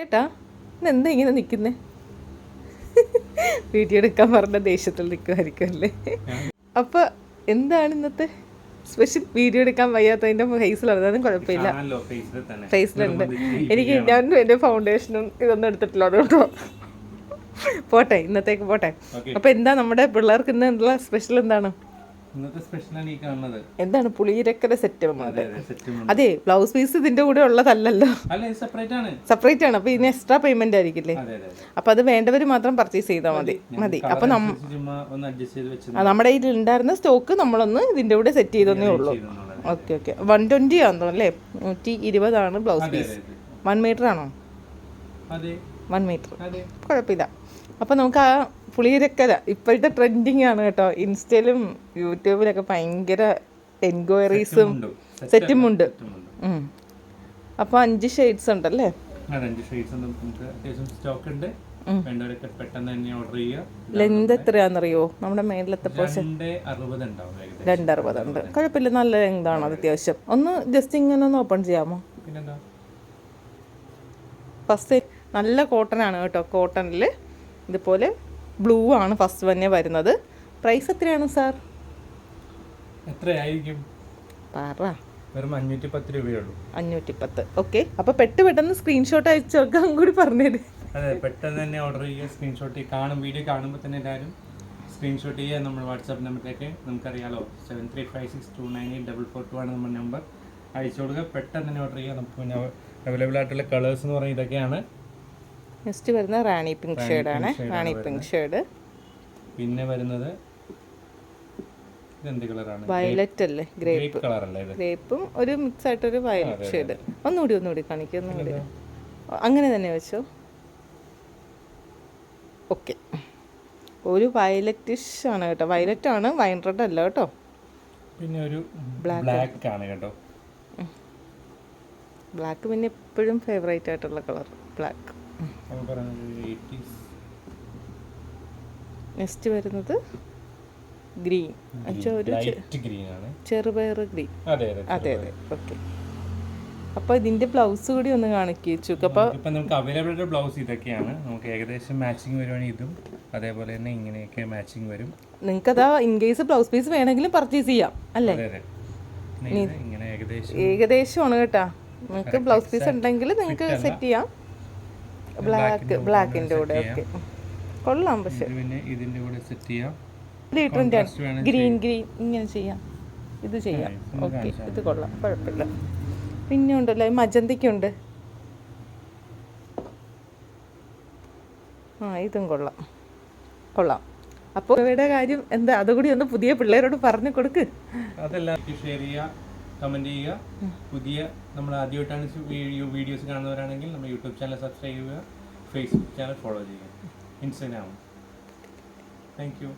ചേട്ടാ എന്താ ഇങ്ങനെ നിൽക്കുന്നേ വീഡിയോ എടുക്കാൻ പറഞ്ഞ ദേഷ്യത്തിൽ നിൽക്കുമായിരിക്കും അല്ലേ അപ്പൊ എന്താണ് ഇന്നത്തെ സ്പെഷ്യൽ വീഡിയോ എടുക്കാൻ വയ്യാത്തതിന്റെ ഫേസിലാണ് അതൊന്നും കുഴപ്പമില്ല. ഫേസിലുണ്ട് എനിക്ക് ഞാൻ എന്റെ ഫൗണ്ടേഷനും ഇതൊന്നും എടുത്തിട്ടില്ല അതുകൊണ്ടോ പോട്ടെ ഇന്നത്തേക്ക് പോട്ടെ. അപ്പോൾ അപ്പൊ എന്താ നമ്മുടെ പിള്ളേർക്ക് ഇന്ന് എന്തുള്ള സ്പെഷ്യൽ എന്താണ്? ഇന്നത്തെ സ്പെഷ്യലാണ് ഈ കാണുന്നത്. എന്താണ് പുളിയിരക്കര സെറ്റ് അതെ ബ്ലൗസ് പീസ് ഇതിന്റെ കൂടെ ഉള്ളതല്ലല്ലോ. സെപ്പറേറ്റ് ആണ്. അപ്പൊ ഇതിന് എക്സ്ട്രാ പേയ്മെന്റ് ആയിരിക്കില്ലേ? അപ്പൊ അത് വേണ്ടവർ മാത്രം പർച്ചേസ് ചെയ്താൽ മതി. മതി. അപ്പൊ നമ്മുടെ കയ്യിൽ ഉണ്ടായിരുന്ന സ്റ്റോക്ക് നമ്മളൊന്ന് ഇതിന്റെ കൂടെ സെറ്റ് ചെയ്തേ ഉള്ളൂ. ഓക്കെ ഓക്കെ വൺ ട്വന്റി ആണെന്നോ അല്ലേ? നൂറ്റി ഇരുപതാണ് ബ്ലൗസ് പീസ് വൺ മീറ്റർ ആണോ? വൺ മീറ്റർ കുഴപ്പമില്ല. അപ്പൊ നമുക്ക് ആ പുളിയിരക്കര. ഇപ്പോഴത്തെ ട്രെൻഡിങ് ആണ് കേട്ടോ. ഇൻസ്റ്റയിലും യൂട്യൂബിലൊക്കെ ഭയങ്കര എൻക്വയറീസും ഉണ്ട്. സെറ്റും ഉണ്ട് അപ്പൊ അപ്പോൾ അഞ്ച് ഷെയ്ഡ്സ് ഉണ്ടല്ലേ? അഞ്ച് ഷെയ്ഡ്സ് നമുക്ക് അത്യാവശ്യം സ്റ്റോക്ക് ഉണ്ട്. വേണ്ടവരൊക്കെ പെട്ടെന്ന് തന്നെ ഓർഡർ ചെയ്യുക. ലെന്ത് എത്രയാണെന്നറിയോ? നമ്മുടെ മേളിലത്തെ രണ്ട് രണ്ടറുപതുണ്ട് കുഴപ്പമില്ല. നല്ല ലെങ്താണ് അത്. അത്യാവശ്യം. ഒന്ന് ജസ്റ്റ് ഇങ്ങനെ ഒന്ന് ഓപ്പൺ ചെയ്യാമോ? ഫസ്റ്റ് നല്ല കോട്ടൺ ആണ് കേട്ടോ. കോട്ടണിൽ ഇതുപോലെ ബ്ലൂ ആണ് ഫസ്റ്റ് തന്നെ വരുന്നത്. പ്രൈസ് എത്രയാണ് സാർ എത്രയായിരിക്കും? പറ. വെറും അഞ്ഞൂറ്റി പത്ത് രൂപയേ ഉള്ളൂ. അഞ്ഞൂറ്റി പത്ത് ഓക്കെ അപ്പോൾ പെട്ട് പെട്ടെന്ന് സ്ക്രീൻഷോട്ട് അയച്ചു നോക്കാൻ കൂടി പറഞ്ഞേര്. അതെ പെട്ടെന്ന് തന്നെ ഓർഡർ ചെയ്യുക സ്ക്രീൻഷോട്ട് കാണും വീഡിയോ കാണുമ്പോൾ തന്നെ എല്ലാവരും സ്ക്രീൻഷോട്ട് ചെയ്യുക. നമ്മൾ വാട്സാപ്പ് നമ്പറിലേക്ക് നമുക്കറിയാലോ. Seven three five six two nine eight double four two ആണ് നമ്മുടെ നമ്പർ അയച്ചു കൊടുക്കുക. പെട്ടെന്ന് തന്നെ ഓർഡർ ചെയ്യുക. നമുക്ക് പിന്നെ അവൈലബിൾ ആയിട്ടുള്ള കളേഴ്സ് എന്ന് പറയുന്നത് ഇതൊക്കെയാണ്. നെക്സ്റ്റ് വരുന്ന റാണി പിങ്ക് ഷെയ്ഡാണ് റാണി പിങ്ക് ഷേഡ് പിന്നെ വരുന്നത് വയലറ്റ് അല്ലേ? ഗ്രേപ്പ് ഗ്രേപ്പും ഒരു മിക്സ് ആയിട്ടൊരു വയലറ്റ് ഷേഡ് ഒന്നുകൂടി ഒന്നുകൂടി കാണിക്കും ഒന്നുകൂടി. അങ്ങനെ തന്നെ വെച്ചോ. ഓക്കെ ഒരു വയലറ്റിഷ് ആണ് കേട്ടോ. വയലറ്റ് ആണ് വൈൻ റെഡ് അല്ല കേട്ടോ. പിന്നെ ഒരു ബ്ലാക്ക് ആണ് കേട്ടോ. ബ്ലാക്ക് പിന്നെ എപ്പോഴും ഫേവറേറ്റ് ആയിട്ടുള്ള കളർ ബ്ലാക്ക് നെക്സ്റ്റ് വരുന്നത് ഗ്രീൻ അച്ഛാ ഒരു ആണ്. ചെറുപയർ ഗ്രീൻ അതെ അതെ അതെ അതെ. ഓക്കെ അപ്പോൾ ഇതിന്റെ ബ്ലൗസ് കൂടി ഒന്ന് കാണിക്കു അപ്പോൾ ഇപ്പം നമുക്ക് അവൈലബിൾ ബ്ലൗസ് ഇതൊക്കെയാണ്. നമുക്ക് ഏകദേശം മാച്ചിങ് വരുവാണെങ്കിൽ ഇതും. അതേപോലെ തന്നെ ഇങ്ങനെയൊക്കെ മാച്ചിങ് വരും. നിങ്ങൾക്കതാ ഇൻ കേസ് ബ്ലൗസ് പീസ് വേണമെങ്കിലും പർച്ചേസ് ചെയ്യാം അല്ലേ? അതെ അതെ. ഇങ്ങനെ ഏകദേശം ഏകദേശമാണ് കേട്ടാ. നിങ്ങൾക്ക് ബ്ലൗസ് പീസ് ഉണ്ടെങ്കിൽ നിങ്ങൾക്ക് സെറ്റ് ചെയ്യാം. ബ്ലാക്ക് ബ്ലാക്കിന്റെ കൂടെ ഓക്കെ കൊള്ളാം പക്ഷെ. പിന്നെ ഇതിന്റെ കൂടെ സെറ്റ് ചെയ്യാം. ഗ്രീൻ ഗ്രീൻ ഇങ്ങനെ ചെയ്യാം. ഇത് ചെയ്യാം. ഓക്കെ ഇത് കൊള്ളാം. കുഴപ്പമില്ല. പിന്നെ ഉണ്ടല്ലോ ഈ മജന്തിക്കുണ്ട് ആ ഇതും കൊള്ളാം. കൊള്ളാം. അപ്പോൾ ഇവയുടെ കാര്യം എന്താ? അതുകൂടി ഒന്ന് പുതിയ പിള്ളേരോട് പറഞ്ഞു കൊടുക്ക്. അതെല്ലാം ഷെയർ ചെയ്യുക കമന്റ് ചെയ്യുക. പുതിയ നമ്മൾ ആദ്യമായിട്ടാണ് വീഡിയോസ് കാണുന്നവരാണെങ്കിൽ നമ്മൾ യൂട്യൂബ് ചാനൽ സബ്സ്ക്രൈബ് ചെയ്യുക. ഫേസ്ബുക്ക് ചാനൽ ഫോളോ ചെയ്യുക. Instagram thank you